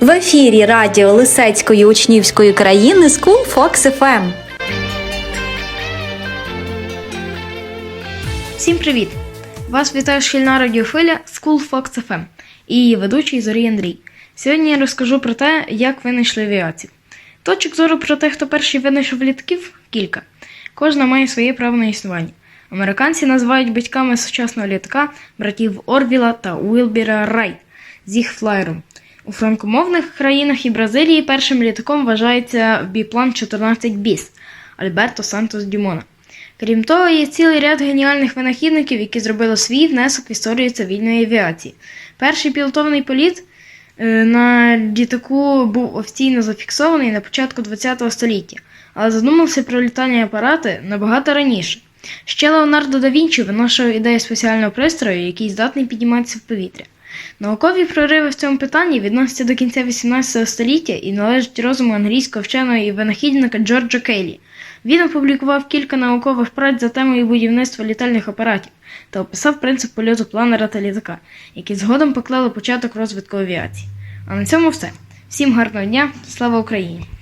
В ефірі радіо Лисецької учнівської країни School Fox FM. Всім привіт! Вас вітає шкільна радіофиля School Fox FM і її ведучий Зорій Андрій. Сьогодні я розкажу про те, як винайшли авіацію. Точок зору про те, хто перший винайшов літаків, кілька. Кожна має своє право на існування. Американці називають батьками сучасного літака братів Орвіла та Уілбіра Райт з їх флайером. У франкомовних країнах і Бразилії першим літаком вважається біплан 14 біс Альберто Сантос Дюмона. Крім того, є цілий ряд геніальних винахідників, які зробили свій внесок в історію цивільної авіації. Перший пілотований політ е, на літаку був офіційно зафіксований на початку ХХ століття, але задумався про літальні апарати набагато раніше. Ще Леонардо да Вінчі виношував ідею спеціального пристрою, який здатний підніматися в повітря. Наукові прориви в цьому питанні відносяться до кінця XVIII століття і належать розуму англійського вченого і винахідника Джорджа Кейлі. Він опублікував кілька наукових праць за темою будівництва літальних апаратів та описав принцип польоту планера та літака, які згодом поклали початок розвитку авіації. А на цьому все. Всім гарного дня, слава Україні!